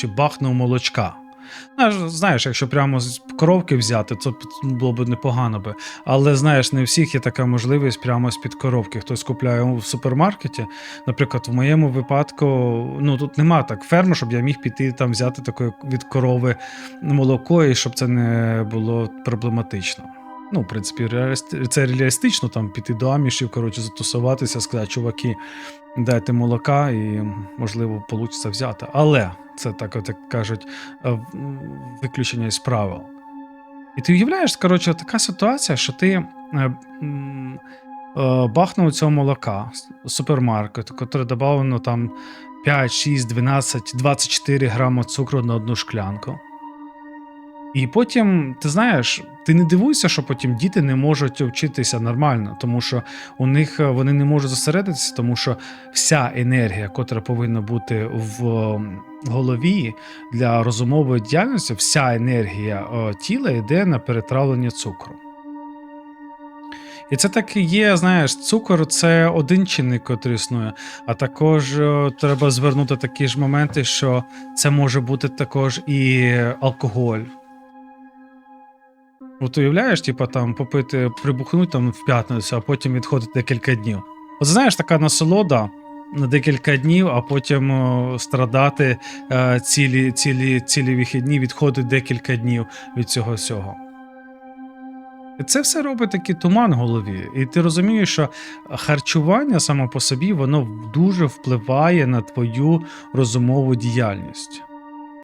чи бахнув молочка. Знаєш, якщо прямо з коровки взяти, то було б непогано би. Але знаєш, не у всіх є така можливість прямо з-під коровки. Хтось купляє в супермаркеті. Наприклад, в моєму випадку, ну тут нема так ферми, щоб я міг піти там взяти таке від корови молоко, і щоб це не було проблематично. Ну, в принципі, це реалістично там піти до амішів, коротше, затусуватися, сказати, чуваки, дайте молока, і можливо вийде взяти. Але це так, от, як кажуть, е, виключення із правил. І ти уявляєш, коротше, така ситуація, що ти е, е, бахнув цього молока супермаркету, котре додавано там 5, 6, 12, 24 грама цукру на одну шклянку. І потім, ти знаєш, ти не дивуйся, що потім діти не можуть вчитися нормально, тому що у них е, вони не можуть зосередитися, тому що вся енергія, котра повинна бути в голові для розумової діяльності, вся енергія е, тіла йде на перетравлення цукру. І це так і є, знаєш, цукор це один чинник, котрий існує. А також е, треба звернути такі ж моменти, що це може бути також і алкоголь. От уявляєш, типа там попити, прибухнути там в п'ятницю, а потім відходити декілька днів. От знаєш, така насолода на декілька днів, а потім о, страдати е, цілі, цілі, цілі вихідні, відходить декілька днів від цього всього. Це все робить такий туман в голові. І ти розумієш, що харчування само по собі воно дуже впливає на твою розумову діяльність.